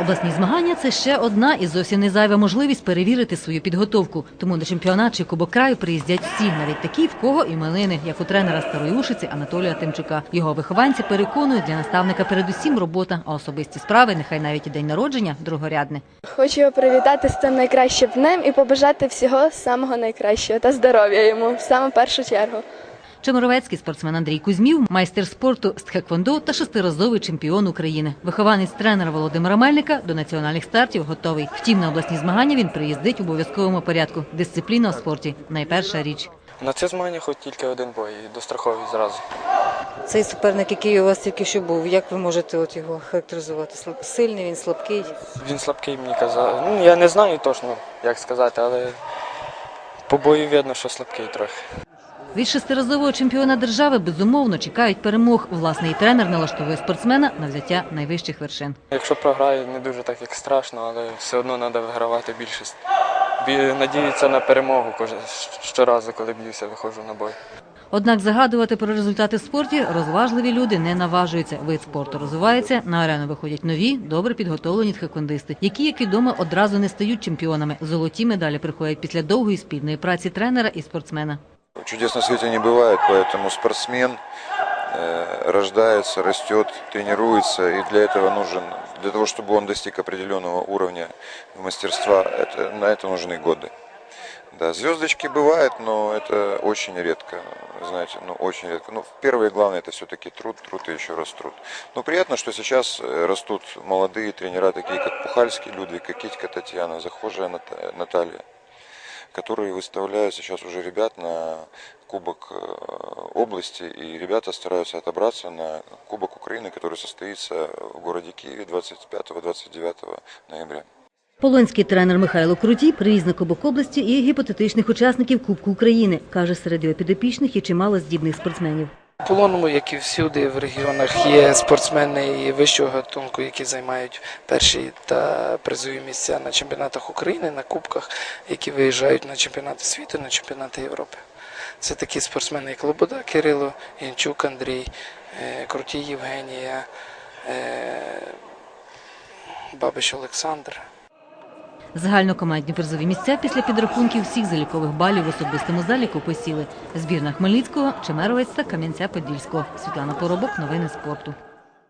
Обласні змагання це ще одна і зовсім не зайва можливість перевірити свою підготовку. Тому на чемпіонат чи кубок краю приїздять всі, навіть такі, в кого іменини, як у тренера старої Ушиці Анатолія Тимчука. Його вихованці переконують, для наставника передусім робота, а особисті справи, нехай навіть і день народження, другорядне. Хочу його привітати з цим найкращим днем і побажати всього самого найкращого та здоров'я йому в саме першу чергу. Чемеровецький спортсмен Андрій Кузьмів, майстер спорту з тхеквондо та шестиразовий чемпіон України. Вихованець тренера Володимира Мельника до національних стартів готовий. Втім, на обласні змагання він приїздить в обов'язковому порядку. Дисципліна у спорті найперша річ. На це змагання хоч тільки один бой, і достраховий зразу. Цей суперник, який у вас тільки що був, як ви можете от його характеризувати? Сильний, він слабкий. Він слабкий, мені казав. Ну, я не знаю точно, як сказати, але по бою видно, що слабкий трохи. Від шестиразового чемпіона держави безумовно чекають перемог. Власний тренер налаштовує спортсмена на взяття найвищих вершин. Якщо програю, не дуже так як страшно, але все одно треба вигравати більшість. Бі- Надіються на перемогу щоразу, коли б'юся, виходжу на бой. Однак загадувати про результати в спорті розважливі люди не наважуються. Вид спорту розвивається. На арену виходять нові, добре підготовлені тхеквондисти, які, як відомо, одразу не стають чемпіонами. Золоті медалі приходять після довгої спільної праці тренера і спортсмена. Чудес на свете не бывает, поэтому спортсмен э, рождается, растет, тренируется, и для этого нужен, для того, чтобы он достиг определенного уровня мастерства, это, на это нужны годы. Да, звездочки бывают, но это очень редко, знаете, ну очень редко. Ну, первое и главное это все-таки труд, труд и еще раз труд. Но приятно, что сейчас э, растут молодые тренера, такие как Пухальский Людвиг, Китька Татьяна, Захожая Ната- Наталья которые выставляют сейчас уже ребят на Кубок э, области, и ребята стараются отобраться на Кубок Украины, который состоится в городе Киеве 25-29 ноября. Полонський тренер Михайло Крутій привіз на Кубок області і гіпотетичних учасників Кубку України. Каже, серед його підопічних є чимало здібних спортсменів. В Полонному, як і всюди в регіонах, є спортсмени і вищого гатунку, які займають перші та призові місця на чемпіонатах України, на кубках, які виїжджають на чемпіонати світу, на чемпіонати Європи. Це такі спортсмени, як Лобода Кирило, Янчук Андрій, е, Крутій Євгенія, е, Бабич Олександр. Загальнокомандні призові місця після підрахунків всіх залікових балів в особистому заліку посіли збірна Хмельницького, Чемеровець та Кам'янця Подільського. Світлана Поробок, новини спорту.